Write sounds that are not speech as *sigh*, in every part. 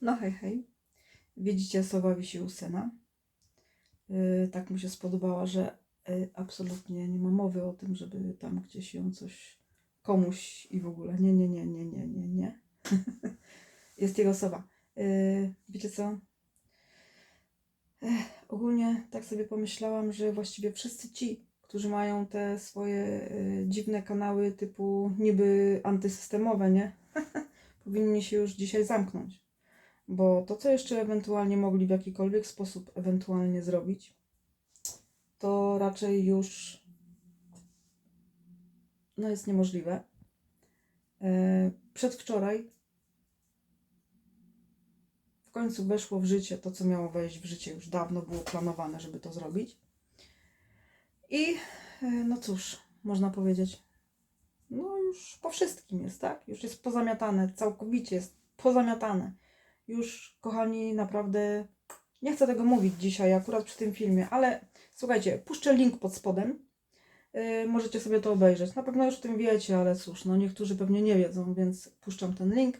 No hej, hej. Widzicie, sowa wisi u syna. Yy, tak mu się spodobała, że yy, absolutnie nie ma mowy o tym, żeby tam gdzieś ją coś komuś i w ogóle. Nie, nie, nie, nie, nie, nie, nie. *laughs* Jest jego sowa. Yy, wiecie co? Ogólnie tak sobie pomyślałam, że właściwie wszyscy ci, którzy mają te swoje yy, dziwne kanały typu niby antysystemowe, nie? *laughs* Powinni się już dzisiaj zamknąć. Bo to, co jeszcze ewentualnie mogli w jakikolwiek sposób ewentualnie zrobić, to raczej już no jest niemożliwe. E, Przedwczoraj w końcu weszło w życie to, co miało wejść w życie. Już dawno było planowane, żeby to zrobić. I e, no cóż, można powiedzieć, no już po wszystkim jest, tak? Już jest pozamiatane, całkowicie jest pozamiatane. Już, kochani, naprawdę nie chcę tego mówić dzisiaj, akurat przy tym filmie, ale słuchajcie, puszczę link pod spodem. Yy, możecie sobie to obejrzeć. Na pewno już o tym wiecie, ale cóż, no niektórzy pewnie nie wiedzą, więc puszczam ten link.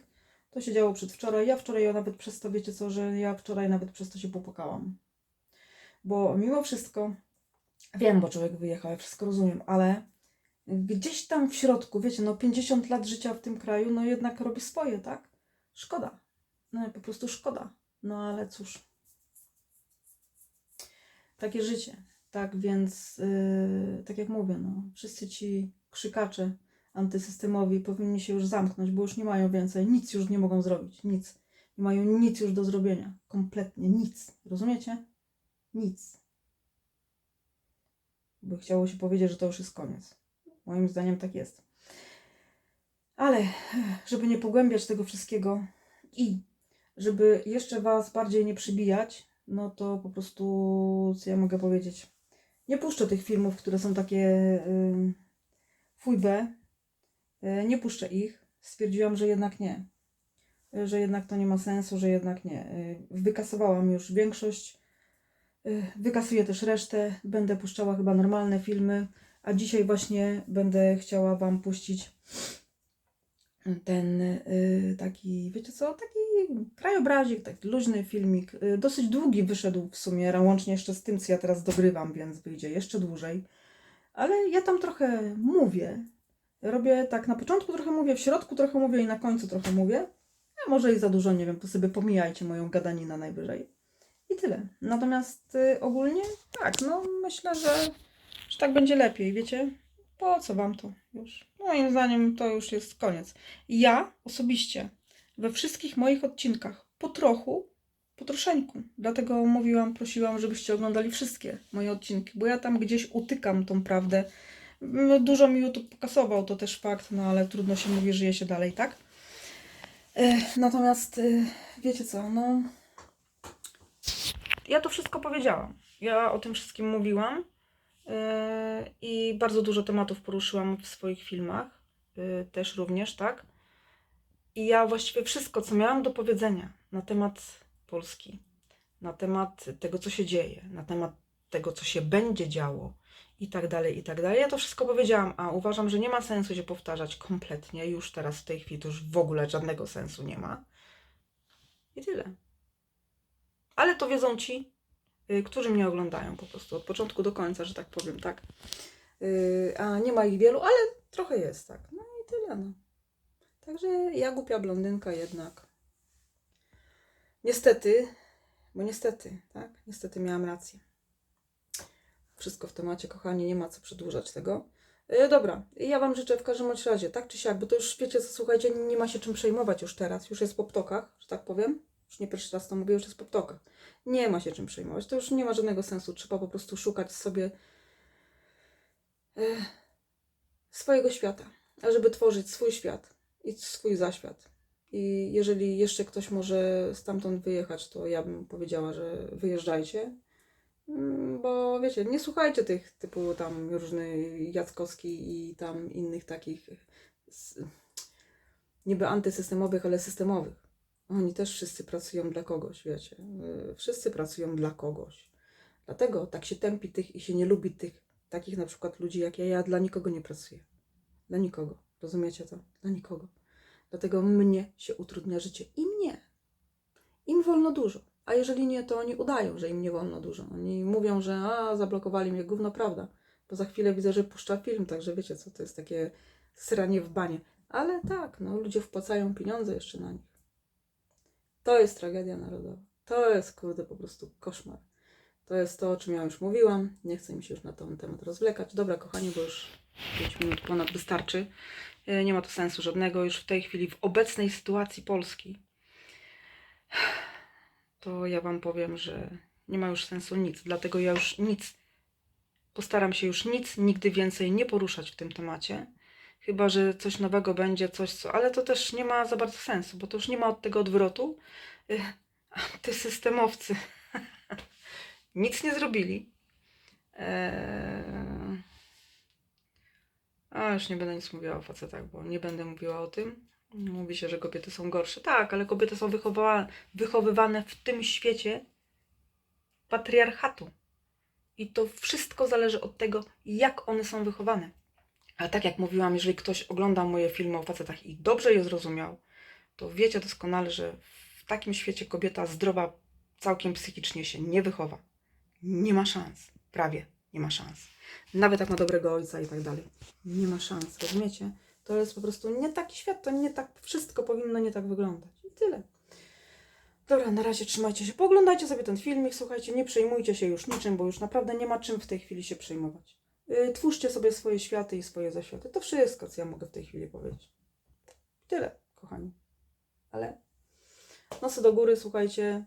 To się działo przedwczoraj. Ja wczoraj ja nawet przez to, wiecie co, że ja wczoraj nawet przez to się popłakałam. Bo mimo wszystko, wiem, bo człowiek wyjechał, ja wszystko rozumiem, ale gdzieś tam w środku, wiecie, no 50 lat życia w tym kraju, no jednak robi swoje, tak? Szkoda. No po prostu szkoda. No ale cóż. Takie życie. Tak więc, yy, tak jak mówię, no, wszyscy ci krzykacze antysystemowi powinni się już zamknąć, bo już nie mają więcej, nic już nie mogą zrobić, nic. Nie mają nic już do zrobienia. Kompletnie nic. Rozumiecie? Nic. By chciało się powiedzieć, że to już jest koniec. Moim zdaniem tak jest. Ale, żeby nie pogłębiać tego wszystkiego i żeby jeszcze Was bardziej nie przybijać, no to po prostu, co ja mogę powiedzieć, nie puszczę tych filmów, które są takie yy, fujbe, yy, nie puszczę ich. Stwierdziłam, że jednak nie, yy, że jednak to nie ma sensu, że jednak nie. Yy, wykasowałam już większość, yy, wykasuję też resztę, będę puszczała chyba normalne filmy, a dzisiaj właśnie będę chciała Wam puścić ten y, taki, wiecie co, taki krajobrazik, taki luźny filmik. Y, dosyć długi wyszedł w sumie, łącznie jeszcze z tym, co ja teraz dogrywam, więc wyjdzie jeszcze dłużej. Ale ja tam trochę mówię. Robię tak, na początku trochę mówię, w środku trochę mówię i na końcu trochę mówię. A może i za dużo, nie wiem, to sobie pomijajcie moją gadaninę najwyżej. I tyle. Natomiast y, ogólnie tak, no myślę, że, że tak będzie lepiej, wiecie? Po co wam to już? Moim zdaniem to już jest koniec. Ja osobiście we wszystkich moich odcinkach po trochu, po troszeczku. Dlatego mówiłam, prosiłam, żebyście oglądali wszystkie moje odcinki, bo ja tam gdzieś utykam tą prawdę. No, Dużo mi YouTube pokasował, to też fakt, no ale trudno się mówi, żyje się dalej, tak? E, Natomiast e, wiecie co, no ja to wszystko powiedziałam. Ja o tym wszystkim mówiłam. Yy, I bardzo dużo tematów poruszyłam w swoich filmach, też również, tak? I ja właściwie wszystko, co miałam do powiedzenia na temat Polski, na temat tego, co się dzieje, na temat tego, co się będzie działo i tak dalej, i tak dalej, ja to wszystko powiedziałam, a uważam, że nie ma sensu się powtarzać kompletnie, już teraz w tej chwili to już w ogóle żadnego sensu nie ma. I tyle. Ale to wiedzą ci, y, którzy mnie oglądają po prostu od początku do końca, że tak powiem, tak. Y, A nie ma ich wielu, ale trochę jest, tak. No i tyle, no. Także ja głupia blondynka jednak. Niestety, bo niestety, tak, niestety miałam rację. Wszystko w temacie, kochani, nie ma co przedłużać tego. Y, Dobra, ja Wam życzę w każdym razie, tak czy siak, bo to już wiecie co, słuchajcie, nie ma się czym przejmować już teraz, już jest po ptokach, że tak powiem. Już nie pierwszy raz to mówię, już jest po ptokach. Nie ma się czym przejmować. To już nie ma żadnego sensu. Trzeba po prostu szukać sobie e, swojego świata, żeby tworzyć swój świat i swój zaświat. I jeżeli jeszcze ktoś może stamtąd wyjechać, to ja bym powiedziała, że wyjeżdżajcie. Mm, Bo wiecie, nie słuchajcie tych typu tam różny Jackowski i tam innych takich niby antysystemowych, ale systemowych. Oni też wszyscy pracują dla kogoś, wiecie. Yy, Wszyscy pracują dla kogoś. Dlatego tak się tępi tych i się nie lubi tych takich na przykład ludzi jak ja. Ja dla nikogo nie pracuję. Dla nikogo. Rozumiecie to? Dla nikogo. Dlatego mnie się utrudnia życie. I mnie. wolno dużo. A jeżeli nie, to oni udają, że im nie wolno dużo. Oni mówią, że a, zablokowali mnie, gówno prawda. Bo za chwilę widzę, że puszcza film, także wiecie co, to jest takie sranie w banie. Ale tak, no ludzie wpłacają pieniądze jeszcze na nich. To jest tragedia narodowa. To jest, kurde, po prostu koszmar. To jest to, o czym ja już mówiłam. Nie chcę mi się już na ten temat rozwlekać. Dobra, kochani, bo już 5 minut ponad wystarczy. E, Nie ma to sensu żadnego już w tej chwili, w obecnej sytuacji Polski. To ja Wam powiem, że nie ma już sensu nic. Dlatego ja już nic, postaram się już nic nigdy więcej nie poruszać w tym temacie. Chyba, że coś nowego będzie, coś co. Ale to też nie ma za bardzo sensu, bo to już nie ma od tego odwrotu. Y, Ty systemowcy *laughs* nic nie zrobili. Eee... A już nie będę nic mówiła o facetach, bo nie będę mówiła o tym. Mówi się, że kobiety są gorsze. Tak, ale kobiety są wychowywane, w tym świecie patriarchatu. I to wszystko zależy od tego, jak one są wychowane. Ale tak jak mówiłam, jeżeli ktoś ogląda moje filmy o facetach i dobrze je zrozumiał, to wiecie doskonale, że w takim świecie kobieta zdrowa całkiem psychicznie się nie wychowa. Nie ma szans. Prawie nie ma szans. Nawet jak ma dobrego ojca i tak dalej. Nie ma szans, rozumiecie? To jest po prostu nie taki świat, to nie tak, wszystko powinno nie tak wyglądać. I tyle. Dobra, na razie trzymajcie się. Poglądajcie sobie ten filmik, słuchajcie, nie przejmujcie się już niczym, bo już naprawdę nie ma czym w tej chwili się przejmować. Yy, twórzcie sobie swoje światy i swoje zaświaty. To wszystko, co ja mogę w tej chwili powiedzieć. Tyle, kochani. Ale nosy do góry, słuchajcie.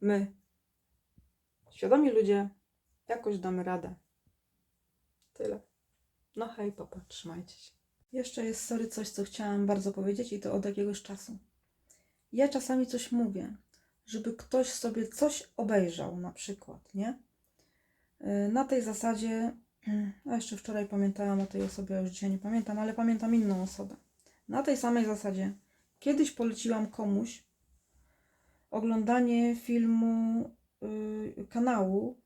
My, świadomi ludzie, jakoś damy radę. Tyle. No hej, papa, trzymajcie się. Jeszcze jest, sorry, coś, co chciałam bardzo powiedzieć i to od jakiegoś czasu. Ja czasami coś mówię, żeby ktoś sobie coś obejrzał, na przykład, nie? Yy, Na tej zasadzie, *clears throat* a jeszcze wczoraj pamiętałam o tej osobie, a już dzisiaj nie pamiętam, ale pamiętam inną osobę. Na tej samej zasadzie, kiedyś poleciłam komuś oglądanie filmu yy, kanału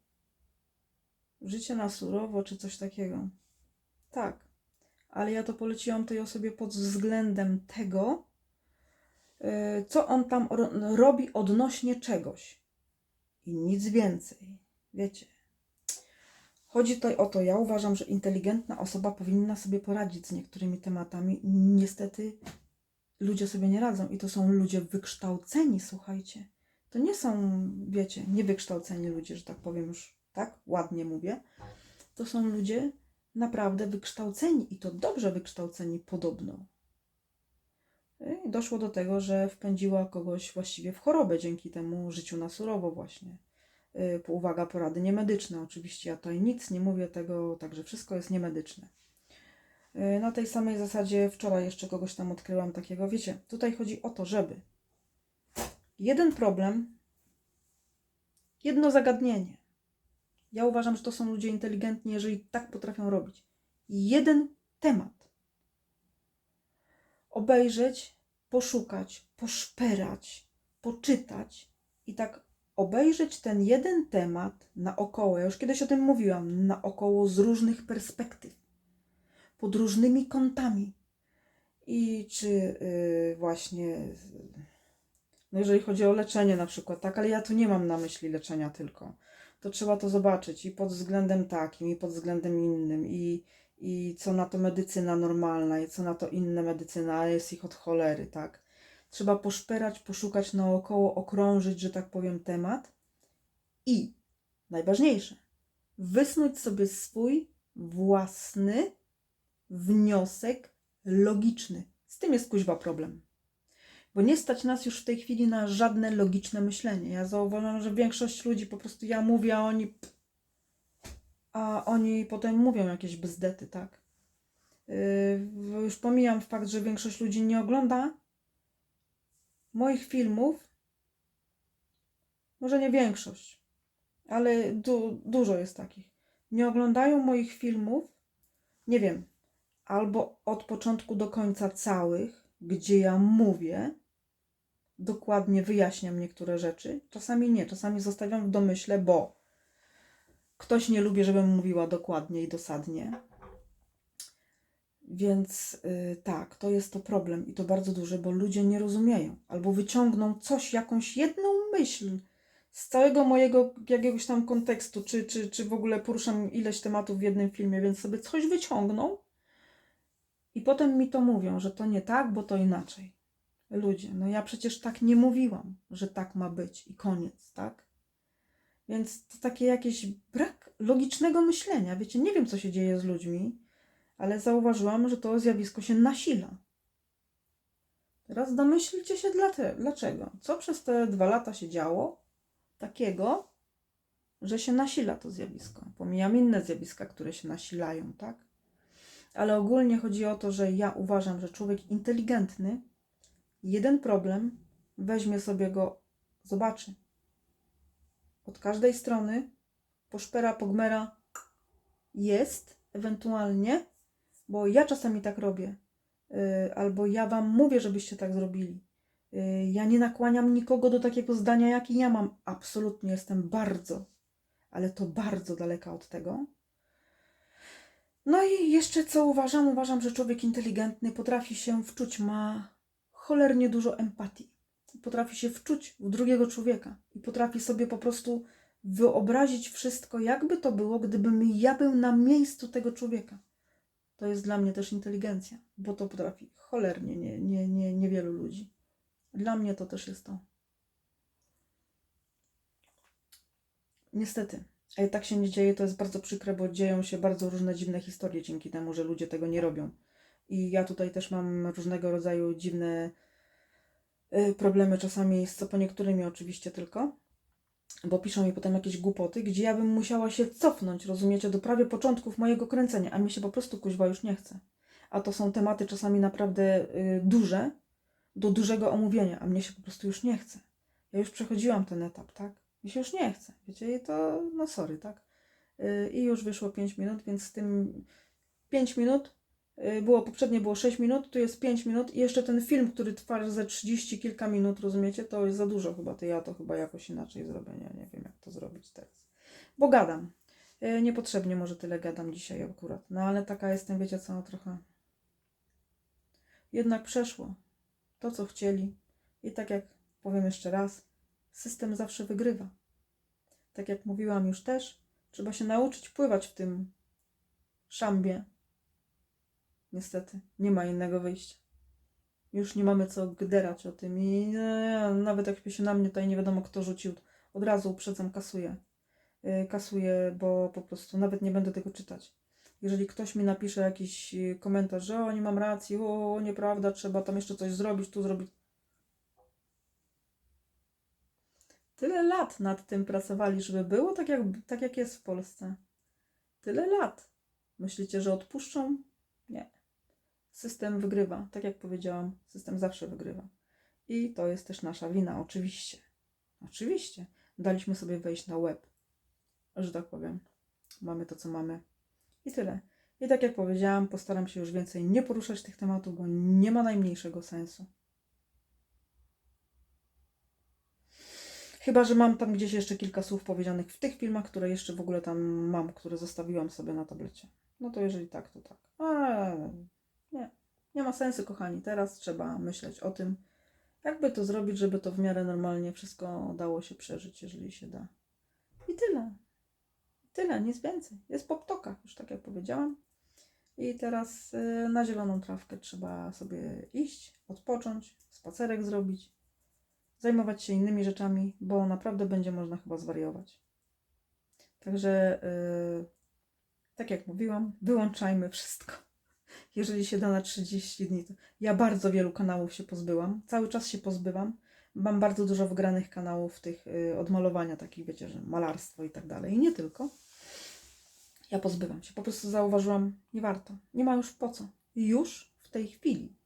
Życie na surowo, czy coś takiego. Tak, ale ja to poleciłam tej osobie pod względem tego, yy, co on tam ro- robi odnośnie czegoś. I nic więcej. Wiecie. Chodzi tutaj o to, ja uważam, że inteligentna osoba powinna sobie poradzić z niektórymi tematami. Niestety ludzie sobie nie radzą i to są ludzie wykształceni, słuchajcie. To nie są, wiecie, niewykształceni ludzie, że tak powiem już, tak ładnie mówię. To są ludzie naprawdę wykształceni i to dobrze wykształceni podobno. I doszło do tego, że wpędziła kogoś właściwie w chorobę dzięki temu życiu na surowo właśnie. Yy, Uwaga, porady niemedyczne. Oczywiście ja tutaj nic nie mówię tego, także wszystko jest niemedyczne. Yy, Na tej samej zasadzie wczoraj jeszcze kogoś tam odkryłam takiego. Wiecie, tutaj chodzi o to, żeby jeden problem, jedno zagadnienie. Ja uważam, że to są ludzie inteligentni, jeżeli tak potrafią robić. Jeden temat. Obejrzeć, poszukać, poszperać, poczytać i tak obejrzeć ten jeden temat naokoło. Ja już kiedyś o tym mówiłam, naokoło z różnych perspektyw, pod różnymi kątami. I czy yy, właśnie, no jeżeli chodzi o leczenie na przykład, tak, ale ja tu nie mam na myśli leczenia tylko. To trzeba to zobaczyć i pod względem takim, i pod względem innym, i, i co na to medycyna normalna, i co na to inne medycyna, a jest ich od cholery, tak. Trzeba poszperać, poszukać naokoło, okrążyć, że tak powiem, temat i najważniejsze, wysnuć sobie swój własny wniosek logiczny. Z tym jest kuźwa problem. Bo nie stać nas już w tej chwili na żadne logiczne myślenie. Ja zauważyłam, że większość ludzi po prostu ja mówię, a oni. A oni potem mówią jakieś bzdety, tak? Yy, już pomijam fakt, że większość ludzi nie ogląda moich filmów. Może nie większość, ale du- dużo jest takich. Nie oglądają moich filmów, nie wiem, albo od początku do końca całych, gdzie ja mówię, dokładnie wyjaśniam niektóre rzeczy. Czasami nie, czasami zostawiam w domyśle, bo ktoś nie lubi, żebym mówiła dokładnie i dosadnie. Więc y, tak, to jest to problem i to bardzo duży, bo ludzie nie rozumieją albo wyciągną coś, jakąś jedną myśl z całego mojego jakiegoś tam kontekstu, czy, czy, czy w ogóle poruszam ileś tematów w jednym filmie, więc sobie coś wyciągną i potem mi to mówią, że to nie tak, bo to inaczej. Ludzie, no ja przecież tak nie mówiłam, że tak ma być i koniec, tak? Więc to takie jakieś brak logicznego myślenia. Wiecie, nie wiem, co się dzieje z ludźmi, ale zauważyłam, że to zjawisko się nasila. Teraz domyślcie się dlaczego. Co przez te dwa lata się działo takiego, że się nasila to zjawisko. Pomijam inne zjawiska, które się nasilają, tak? Ale ogólnie chodzi o to, że ja uważam, że człowiek inteligentny jeden problem weźmie sobie go, zobaczy. Od każdej strony poszpera, pogmera jest ewentualnie, bo ja czasami tak robię, yy, albo ja wam mówię, żebyście tak zrobili. Yy, ja nie nakłaniam nikogo do takiego zdania, jaki ja mam. Absolutnie jestem bardzo, ale to bardzo daleka od tego. No i jeszcze co uważam? Uważam, że człowiek inteligentny potrafi się wczuć, ma cholernie dużo empatii. Potrafi się wczuć w drugiego człowieka i potrafi sobie po prostu wyobrazić wszystko, jakby to było, gdybym ja był na miejscu tego człowieka. To jest dla mnie też inteligencja, bo to potrafi cholernie nie, nie, nie, niewielu ludzi. Dla mnie to też jest to. Niestety. Tak się nie dzieje, to jest bardzo przykre, bo dzieją się bardzo różne dziwne historie dzięki temu, że ludzie tego nie robią. I ja tutaj też mam różnego rodzaju dziwne y, problemy, czasami z co po niektórymi oczywiście tylko, bo piszą mi potem jakieś głupoty, gdzie ja bym musiała się cofnąć, rozumiecie, do prawie początków mojego kręcenia, a mi się po prostu kuźwa już nie chce. A to są tematy czasami naprawdę y, duże, do dużego omówienia, a mnie się po prostu już nie chce. Ja już przechodziłam ten etap, tak? Mi się już nie chce, wiecie, i to, no sorry, tak? Y, I już wyszło 5 minut, więc z tym 5 minut Y, było poprzednie było 6 minut, tu jest 5 minut i jeszcze ten film, który trwa ze 30 kilka minut, rozumiecie? To jest za dużo chyba, to ja to chyba jakoś inaczej zrobię, nie, nie wiem jak to zrobić teraz. Bo gadam. Y, Niepotrzebnie może tyle gadam dzisiaj akurat, no ale taka jestem, wiecie co, trochę. Jednak przeszło to, co chcieli i tak jak powiem jeszcze raz, system zawsze wygrywa. Tak jak mówiłam już też, trzeba się nauczyć pływać w tym szambie, Niestety, nie ma innego wyjścia. Już nie mamy co gderać o tym i e, nawet jakby się na mnie tutaj nie wiadomo kto rzucił, od razu uprzedzam, kasuję. E, kasuję, bo po prostu nawet nie będę tego czytać. Jeżeli ktoś mi napisze jakiś e, komentarz, że o, nie mam racji, o, nieprawda, trzeba tam jeszcze coś zrobić, tu zrobić. Tyle lat nad tym pracowali, żeby było tak jak, tak jak jest w Polsce. Tyle lat. Myślicie, że odpuszczą? Nie. System wygrywa, tak jak powiedziałam, system zawsze wygrywa. I to jest też nasza wina, oczywiście. Oczywiście. Daliśmy sobie wejść na web, że tak powiem. Mamy to, co mamy. I tyle. I tak jak powiedziałam, postaram się już więcej nie poruszać tych tematów, bo nie ma najmniejszego sensu. Chyba, że mam tam gdzieś jeszcze kilka słów powiedzianych w tych filmach, które jeszcze w ogóle tam mam, które zostawiłam sobie na tablecie. No to jeżeli tak, to tak. A, nie, nie ma sensu, kochani. Teraz trzeba myśleć o tym, jakby to zrobić, żeby to w miarę normalnie wszystko dało się przeżyć, jeżeli się da. I tyle. Tyle, nic więcej. Jest po ptokach, już tak jak powiedziałam. I teraz y, na zieloną trawkę trzeba sobie iść, odpocząć, spacerek zrobić, zajmować się innymi rzeczami, bo naprawdę będzie można chyba zwariować. Także, y, tak jak mówiłam, wyłączajmy wszystko *laughs* jeżeli się da na 30 dni. To ja bardzo wielu kanałów się pozbyłam, cały czas się pozbywam. Mam bardzo dużo wygranych kanałów tych y, odmalowania, takich wiecie, że malarstwo i tak dalej. I nie tylko. Ja pozbywam się. Po prostu zauważyłam, nie warto. Nie ma już po co. Już w tej chwili.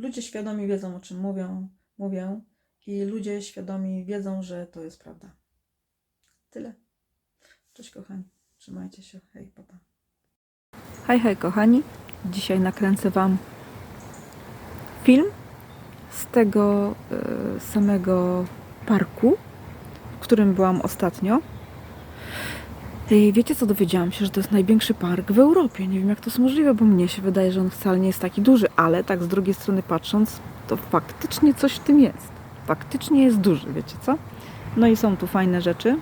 Ludzie świadomi wiedzą, o czym mówią, mówię, i ludzie świadomi wiedzą, że to jest prawda. Tyle. Cześć, kochani. Trzymajcie się. Hej, papa. Hej, hej, kochani. Dzisiaj nakręcę Wam film z tego y, samego parku, w którym byłam ostatnio. Ej, Wiecie co, dowiedziałam się, że to jest największy park w Europie. Nie wiem jak to jest możliwe, bo mnie się wydaje, że on wcale nie jest taki duży, ale tak z drugiej strony patrząc, to faktycznie coś w tym jest. Faktycznie jest duży, wiecie co? No i są tu fajne rzeczy.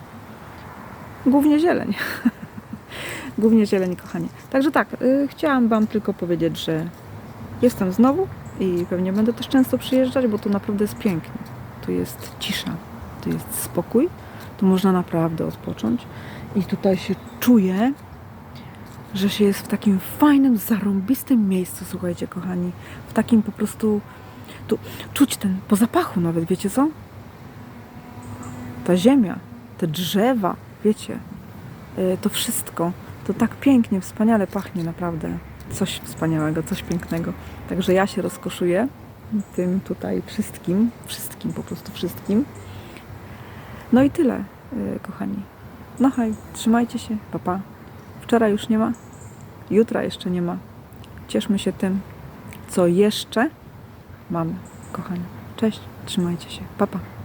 Głównie zieleń. *laughs* Głównie zieleń, kochani. Także tak, y, chciałam Wam tylko powiedzieć, że jestem znowu i pewnie będę też często przyjeżdżać, bo tu naprawdę jest pięknie. Tu jest cisza, tu jest spokój, tu można naprawdę odpocząć i tutaj się czuję, że się jest w takim fajnym, zarąbistym miejscu, słuchajcie, kochani. W takim po prostu, tu czuć ten, po zapachu nawet, wiecie co? Ta ziemia, te drzewa, wiecie, y, to wszystko, to tak pięknie, wspaniale pachnie naprawdę. Coś wspaniałego, coś pięknego. Także ja się rozkoszuję tym tutaj wszystkim, wszystkim, po prostu wszystkim. No i tyle, y, kochani. No hej, trzymajcie się, papa. Pa. Wczoraj już nie ma, jutra jeszcze nie ma. Cieszmy się tym, co jeszcze mamy, kochani. Cześć, trzymajcie się, papa. Pa.